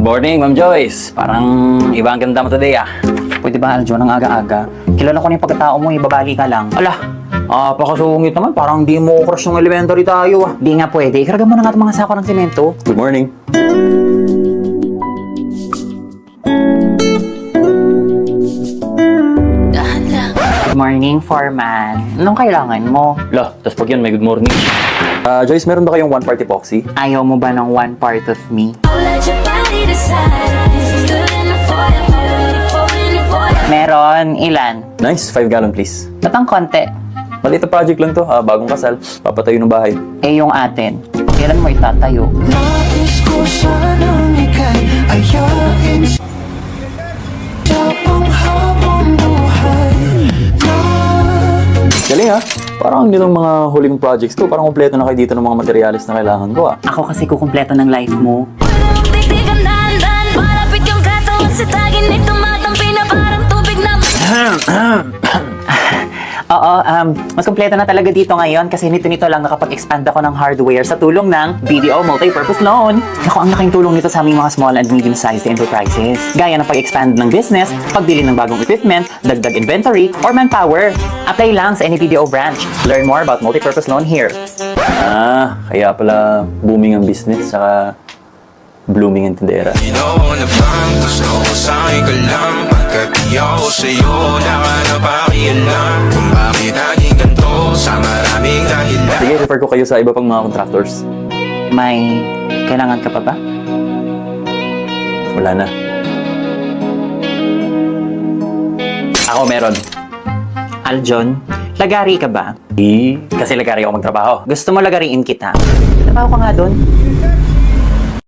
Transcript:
Good morning, Ma'am Joyce. Parang iba ang ganda mo today ah. Pwede ba, Aljon, ang aga-aga? Kilala ko na yung pagkatao mo, ibabali ka lang. Ala, ah, pakasungit naman. Parang di mo crush yung elementary tayo ah. Di nga pwede. Ikarga mo na nga itong mga sako ng simento. Good morning. Good morning, foreman. Anong kailangan mo? Ala, tapos pag yun, may good morning. Ah, Joyce, meron ba kayong one part epoxy? Ayaw mo ba ng one part of me? Let your Meron. Ilan? Nice, 5 gallon please. Ba't ang konti? Maliit na project lang to, ah, bagong kasal. Papatayo ng bahay. Eh, yung atin. Kailan mo itatayo? Nais ko sanang ika'y ayain sa panghabang buhay na Galing ha? Parang nitong mga huling projects ko, parang kompleto na kayo dito ng mga materials na kailangan ko ah. Ako kasi kukumpleto ng life mo. Oo, um, mas kumpleto na talaga dito ngayon kasi nito-nito lang nakapag-expand ako ng hardware sa tulong ng BDO Multi-Purpose Loan. Naku, ang laking tulong nito sa aming mga small and medium-sized enterprises. Gaya ng pag-expand ng business, pagbili ng bagong equipment, dagdag inventory, or manpower. Apply lang sa any BDO branch. Learn more about multi-purpose loan here. Ah, kaya pala booming ang business, saka blooming ang tindera. Ginawa na bang gusto ko sa'yo ka lang di ako sa'yo nakanapakialam Kung bakit naging ganito sa maraming dahilan Sige, refer ko kayo sa iba pang mga contractors. May kailangan ka pa ba? Wala na. Ako meron. Aljon, lagari ka ba? Eh, kasi lagari ako magtrabaho. Gusto mo lagariin kita? Trabaho ka nga doon.